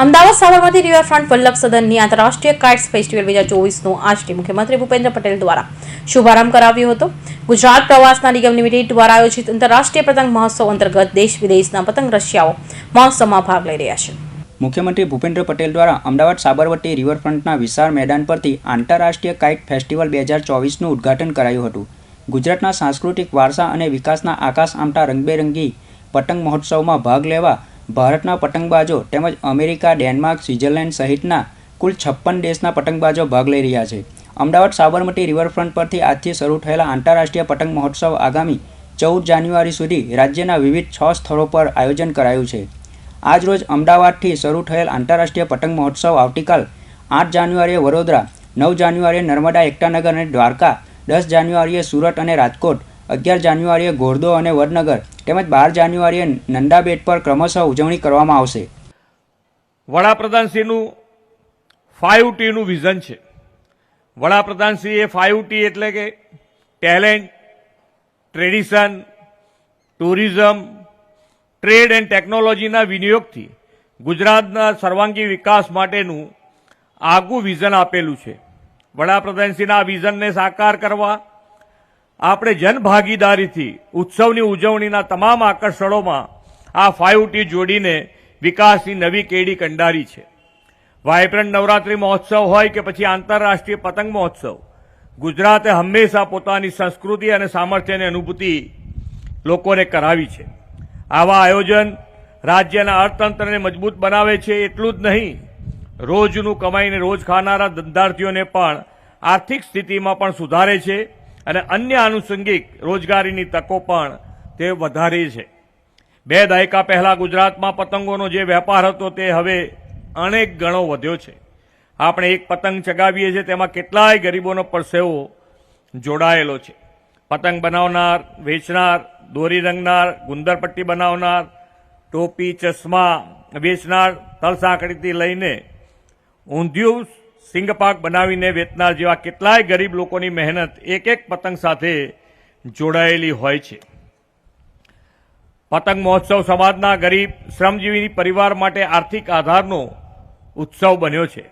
Ahmedabad Sabarmati riverfront Vallabh સદનની આંતરરાષ્ટ્રીય kites festival બે હજાર ચોવીસનો આજથી મુખ્યમંત્રી ભૂપેન્દ્ર પટેલ દ્વારા શુભારંભ કરાવ્યો હતો. ગુજરાત પ્રવાસના નિગમ લિમિટેડ દ્વારા આયોજિત આંતરરાષ્ટ્રીય પતંગ મહોત્સવ અંતર્ગત દેશ વિદેશના પતંગ રશિયાઓ મહોત્સવમાં ભાગ લઈ રહ્યા છે. મુખ્યમંત્રી ભૂપેન્દ્ર પટેલ દ્વારા અમદાવાદ સાબરમતી રિવરફ્રન્ટના વિશાળ મેદાન પરથી આંતરરાષ્ટ્રીય કાઇટ ફેસ્ટિવલ બે હજાર ચોવીસનું ઉદ્ઘાટન કરાયું હતું. ગુજરાતના સાંસ્કૃતિક વારસા અને વિકાસના આકાશ આમટા રંગબેરંગી પતંગ મહોત્સવમાં ભાગ લેવા ભારતના પતંગબાજો તેમજ અમેરિકા, ડેનમાર્ક, સ્વિટ્ઝરલેન્ડ સહિતના કુલ છપ્પન દેશના પતંગબાજો ભાગ લઈ રહ્યા છે. અમદાવાદ, સાબરમતી રિવરફ્રન્ટ પરથી આજથી શરૂ થયેલા આંતરરાષ્ટ્રીય પતંગ મહોત્સવ આગામી ચૌદ જાન્યુઆરી સુધી રાજ્યના વિવિધ છ સ્થળો પર આયોજન કરાયું છે. આજરોજ અમદાવાદથી શરૂ થયેલ આંતરરાષ્ટ્રીય પતંગ મહોત્સવ આવતીકાલ આઠ જાન્યુઆરીએ વડોદરા, નવ જાન્યુઆરીએ નર્મદા એકતાનગર અને દ્વારકા, દસ જાન્યુઆરીએ સુરત અને રાજકોટ, અગિયાર જાન્યુઆરીએ ઘોરદો અને વડનગર તેમજ બાર જાન્યુઆરીએ નંદાબેટ પર ક્રમશઃ ઉજવણી કરવામાં આવશે. વડાપ્રધાનશ્રીનું ફાઇવ ટીનું વિઝન છે. વડાપ્રધાનશ્રીએ ફાઇવ ટી એટલે કે talent tradition tourism trade and ટેકનોલોજીના વિનિયોગથી ગુજરાતના સર્વાંગી વિકાસ માટેનું આગવું વિઝન આપેલું છે. વડાપ્રધાનશ્રીના આ વિઝનને સાકાર કરવા આપણે જનભાગીદારીથી, ઉત્સવની ઉજવણીના તમામ આકર્ષણોમાં આ ફાઇવ ટી જોડીને વિકાસની નવી કેડી કંડારી છે. વાયબ્રન્ટ નવરાત્રી મહોત્સવ હોય કે પછી આંતરરાષ્ટ્રીય પતંગ મહોત્સવ, ગુજરાતે હંમેશા પોતાની સંસ્કૃતિ અને સામર્થ્યની અનુભૂતિ લોકોને કરાવી છે. આવા આયોજન રાજ્યના અર્થતંત્રને મજબૂત બનાવે છે એટલું જ નહીં, રોજનું કમાઈને રોજ ખાનારા ધંધાર્થીઓને પણ આર્થિક સ્થિતિમાં પણ સુધારે છે. અને અન્ય આનુષંગિક રોજગારીની તકો પણ તે વધારી છે. બે દાયકા પહેલાં ગુજરાતમાં પતંગોનો જે વેપાર હતો તે હવે અનેક ગણો વધ્યો છે. આપણે એક પતંગ ચગાવીએ છીએ, તેમાં કેટલાય ગરીબોનો પરસેવો જોડાયેલો છે. પતંગ બનાવનાર, વેચનાર, દોરી રંગનાર, ગુંદરપટ્ટી બનાવનાર, ટોપી, ચશ્મા વેચનાર તલસાંકડીથી લઈને ઊંધિયું સિંગપાક બનાવીને વેચનાર જેવા કેટલાય ગરીબ લોકોની મહેનત એક એક પતંગ સાથે જોડાયેલી હોય છે. પતંગ મહોત્સવ સમાજના ગરીબ શ્રમજીવી પરિવાર માટે આર્થિક આધારનો ઉત્સવ બન્યો છે.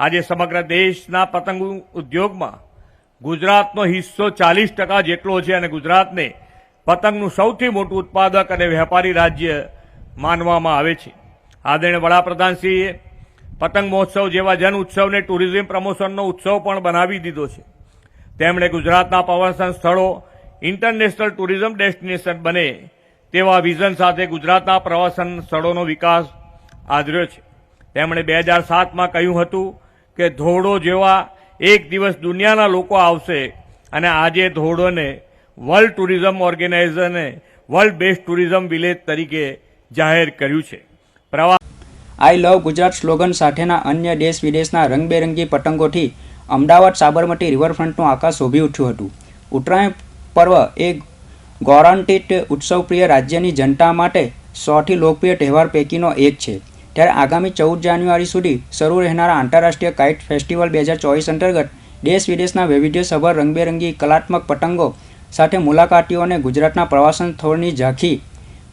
આજે સમગ્ર દેશના પતંગ ઉદ્યોગમાં ગુજરાતનો હિસ્સો ચાલીસ ટકા જેટલો છે અને ગુજરાતને પતંગનું સૌથી મોટું ઉત્પાદક અને વેપારી રાજ્ય માનવામાં આવે છે. આદરણીય વડાપ્રધાનશ્રીએ પતંગ મહોત્સવ જેવા જન ઉત્સવને ટુરિઝમ પ્રમોશનનો ઉત્સવ પણ બનાવી દીધો છે. તેમણે ગુજરાતના પ્રવાસન સ્થળો ઇન્ટરનેશનલ ટુરિઝમ ડેસ્ટિનેશન બને તેવા વિઝન સાથે ગુજરાતના પ્રવાસન સ્થળોનો વિકાસ આદર્યો છે. તેમણે બે હજાર સાતમાં કહ્યું હતું કે ધોળો જેવા એક દિવસ દુનિયાના લોકો આવશે અને આજે ધોળોને વર્લ્ડ ટુરિઝમ ઓર્ગેનાઇઝેશને વર્લ્ડ બેસ્ટ ટુરિઝમ વિલેજ તરીકે જાહેર કર્યું છે. પ્રવાસ આઈ લવ ગુજરાત સ્લોગન સાથેના અન્ય દેશ વિદેશના રંગબેરંગી પતંગોથી અમદાવાદ સાબરમતી રિવરફ્રન્ટનું આકાશ શોભી ઉઠ્યું હતું. ઉત્તરાયણ પર્વ એ ગૌરાન્ટિત ઉત્સવપ્રિય રાજ્યની જનતા માટે સૌથી લોકપ્રિય તહેવાર પૈકીનો એક છે. ત્યારે આગામી ચૌદ જાન્યુઆરી સુધી શરૂ રહેનારા આંતરરાષ્ટ્રીય કાઇટ ફેસ્ટિવલ બે હજાર ચોવીસ અંતર્ગત દેશ વિદેશના વૈવિધ્યસભર રંગબેરંગી કલાત્મક પતંગો સાથે મુલાકાતીઓને ગુજરાતના પ્રવાસન સ્થળની ઝાંખી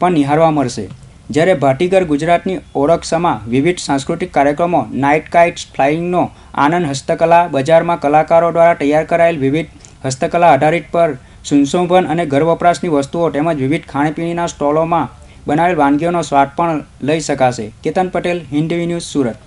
પણ નિહાળવા મળશે. જ્યારે ભાટીગર ગુજરાતની ઓળખ સમા વિવિધ સાંસ્કૃતિક કાર્યક્રમો, નાઇટ કાઇટ્સ, ફ્લાઇંગનો આનંદ હસ્તકલા બજારમાં કલાકારો દ્વારા તૈયાર કરાયેલ વિવિધ હસ્તકલા આધારિત પર સુશોભન અને ઘર વપરાશની વસ્તુઓ તેમજ વિવિધ ખાણીપીણીના સ્ટોલોમાં બનાવેલ વાનગીઓનો સ્વાદ પણ લઈ શકાશે. કેતન પટેલ, હિન્દ ન્યૂઝ, સુરત.